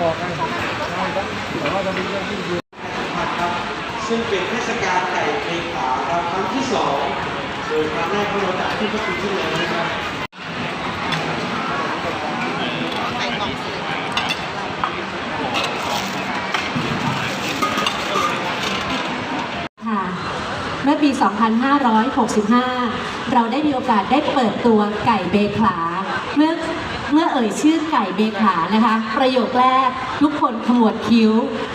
ครับซึ่งเป็นเทศกาลไก่เบขาครับครั้งที่สองโดยครั้งแรกก็มาจากที่พระคุณที่แล้วนะครับค่ะเมื่อปี 2565 เราได้มีโอกาสได้เปิดตัวไก่เบขลา เมื่อเอ่ยชื่อไก่เบขานะคะ ประโยคแรกทุกคนขมวดคิ้ว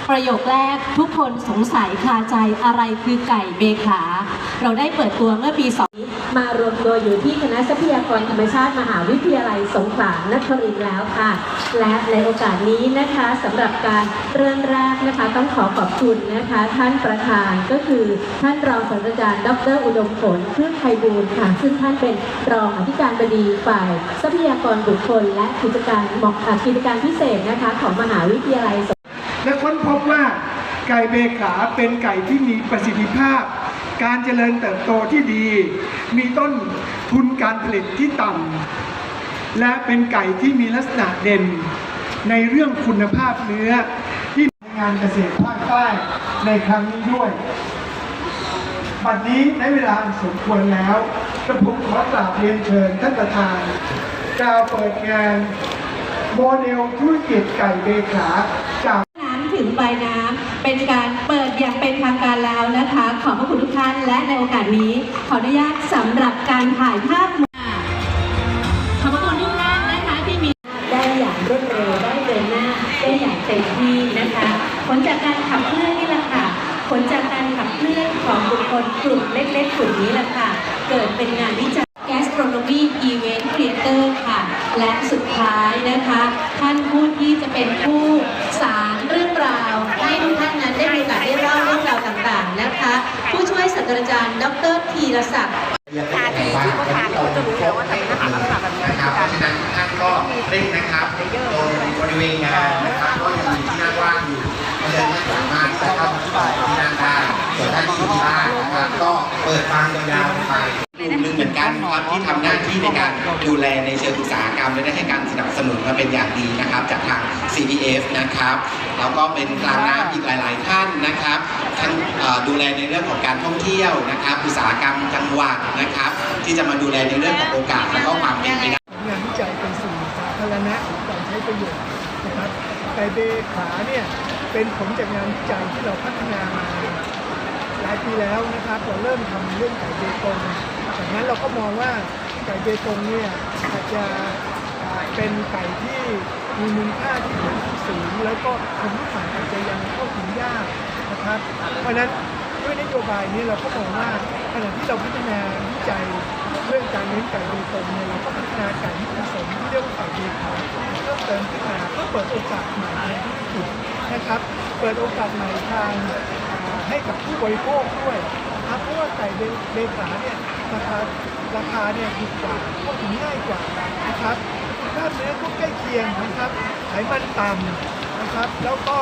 ประโยคแรกทุกคนสงสัยคาใจอะไรคือไก่เบขา เราได้เปิดตัวเมื่อปี2มารวมตัวอยู่ที่คณะทรัพยากรธรรมชาติมหาวิทยาลัยสงขลานครินทร์แล้วค่ะ และในโอกาสนี้นะคะสำหรับการเริ่มแรกนะคะต้องขอขอบคุณนะคะ ท่านประธานก็คือท่านรองศาสตราจารย์ดรอุดมผลพืชไพบูลค่ะ ซึ่งท่านเป็นรองอธิการบดีฝ่าย ทรัพยากรบุคคล และกิจการหมาะอ่ากิจการพิเศษนะคะของมหาวิทยาลัย และค้นพบว่าไก่เบขาเป็นไก่ที่มีประสิทธิภาพ การเจริญเติบโตที่ดี มีต้นทุนการผลิตที่ต่ำและเป็นไก่ที่มีลักษณะเด่น ในเรื่องคุณภาพเนื้อที่งานเกษตรภาคใต้ในครั้งนี้ด้วยบัดนี้ในเวลาสมควรแล้วกระผมขอกราบเรียนเชิญท่านประธานกล่าวเปิดงานโมเดลธุรกิจไก่เบขาจาก ถึงปลายน้ำเป็นการเปิดอย่างเป็นทางการแล้วนะคะ ขอบพระคุณทุกท่านและในโอกาสนี้ ขออนุญาตสำหรับการถ่ายภาพหมู่ขอบพระคุณทุกท่านนะคะที่มีได้อย่างรวดเร็วได้เดินหน้าได้อย่างเต็มที่นะคะ ผลจากการขับเคลื่อนนี่แหละค่ะผลจากการขับเคลื่อนของบุคคลกลุ่มเล็กๆกลุ่มนี้แหละค่ะ เกิดเป็นงานวิจัย Gastronomy Event Creator ค่ะ และสุดท้ายนะคะ ท่านผู้ที่จะเป็นผู้ ศาสตราจารย์ ดรธีรศักดิ์ทานที่ผู้ทานเขาจะรู้แล้วว่าจะเป็นอาหารลักษณะแบบนี้นะครับเพราะฉะนั้นทุกท่านก็เร่งนะครับตรงบริเวณงานนะครับก็ยังมีที่นั่งว่างอยู่เพราะฉะนั้นท่านสามารถจะเข้ามาที่นั่งได้ส่วนท่านที่อยู่ที่บ้านนะครับก็เปิดฟังยาวๆไป กลุ่มหนึ่งเหมือนกันครับที่ทำหน้าที่ในการดูแลในเชิงอุตสาหกรรมและได้ให้การสนับสนุนมาเป็นอย่างดีนะครับ จากทาง CPF นะครับแล้วก็เป็นกลางน้ำอีกหลาย ๆ ท่านนะครับทั้งดูแลในเรื่องของการท่องเที่ยวนะครับ อุตสาหกรรมจังหวัดนะครับ ที่จะมาดูแลในเรื่องของโอกาสและก็ความเป็นไปได้งานวิจัยเป็นสื่อสาธารณะการใช้ประโยชน์นะครับไก่เบขาเนี่ยเป็นผลจากงานวิจัยที่เราพัฒนามาหลายปีแล้วนะครับ เราเริ่มทำเรื่องไก่เบตง จากนั้นเราก็มองว่าไก่เบตงเนี่ยอาจจะเป็นไก่ที่มีมูลค่าที่สูงแล้วก็คนรุ่นใหม่อาจจะยังเข้าถึงยากนะครับ เพราะฉะนั้นด้วยนโยบายนี้เราก็มองว่าขณะที่เราพัฒนาวิจัยเรื่องการเลี้ยงไก่เบตงเนี่ยเราก็พัฒนาไก่ที่ผสมที่เรียกว่าไก่เบขาเพิ่มเติมขึ้นมาเพื่อเปิดโอกาสใหม่ในธุรกิจนะครับ เปิดโอกาสใหม่ทางให้กับผู้บริโภคด้วยครับเพราะว่าไก่เบเบขาเนี่ย ราคาราคาเนี่ยถูกกว่าเข้าถึงง่ายกว่านะครับกล้ามเนื้อก็ใกล้เคียงนะครับ ไขมันต่ำนะครับ แล้วก็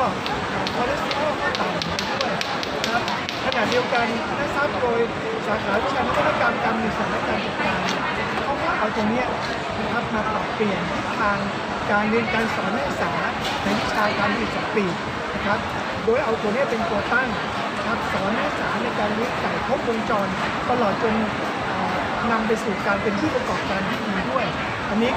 คอเลสเตอรอลก็ต่ำด้วยนะครับขณะเดียวกันนักทรัพย์โดยสาขาวิชานวัตกรรมการมีสารการจัดการเขาก็เอาตรงนี้นะครับมาปรับเปลี่ยนทิศทางการเรียนการสอนนักศึกษาในวิชาการผลิตจากปีนะครับ โดยเอาตัวนี้เป็นตัวตั้งนะครับสอนนักศึกษาในการเลี้ยงไก่ครบวงจรตลอดจน นำไปสู่การเป็นผู้ประกอบการที่ดีด้วย อันนี้